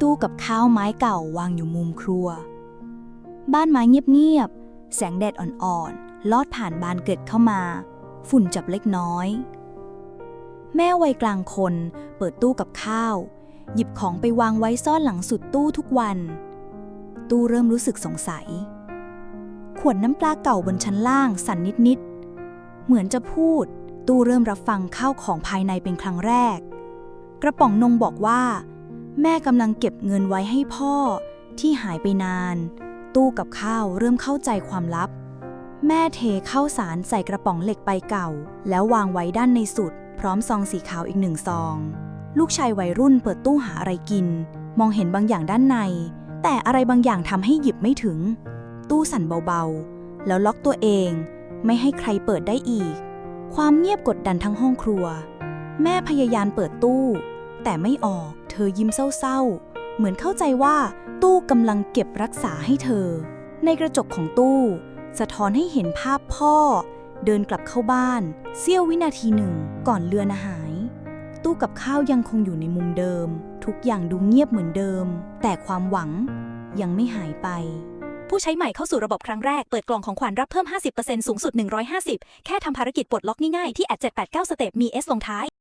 ตู้กับข้าวไม้เก่าวางอยู่มุมครัว บ้านไม้เงียบๆ แสงแดดอ่อนๆ ลอดผ่านบานเกล็ดเข้ามา ฝุ่นจับเล็กน้อย แม่วัยกลางคนเปิดตู้กับข้าว หยิบของไปวางไว้ซ่อนหลังสุดตู้ทุกวัน ตู้เริ่มรู้สึกสงสัย ขวดน้ำปลาเก่าบนชั้นล่างสั่นนิดๆ เหมือนจะพูด ตู้เริ่มรับฟังข้าวของภายในเป็นครั้งแรก กระป๋องนงบอกว่า แม่กำลังเก็บเงินไว้ให้พ่อที่หายไปนาน ตู้กับข้าวเริ่มเข้าใจความลับ แม่เทข้าวสารใส่กระป๋องเหล็กใบเก่า แล้ววางไว้ด้านในสุด พร้อมซองสีขาวอีกหนึ่งซอง ลูกชายวัยรุ่นเปิดตู้หาอะไรกิน มองเห็นบางอย่างด้านใน แต่อะไรบางอย่างทำให้หยิบไม่ถึง ตู้สั่นเบาๆ แล้วล็อกตัวเอง ไม่ให้ใครเปิดได้อีก ความเงียบกดดันทั้งห้องครัว แม่พยายามเปิดตู้ แต่ไม่ออก ธอยิ้มเศร้าๆ เหมือนเข้าใจว่าตู้กำลังเก็บรักษาให้เธอ ในกระจกของตู้ สะท้อนให้เห็นภาพพ่อ เดินกลับเข้าบ้าน เสี้ยววินาทีหนึ่งก่อนเรือนหาย ตู้กับข้าวยังคงอยู่ในมุมเดิม ทุกอย่างดูเงียบเหมือนเดิม แต่ความหวังยังไม่หายไปผู้ใช้ใหม่เข้าสู่ระบบครั้งแรก เปิดกล่องของขวัญรับเพิ่ม 50%สูงสุด 150 แค่ทำภารกิจปลดล็อกง่ายๆ ที่แอด789 สเต็ปมี S ลงท้าย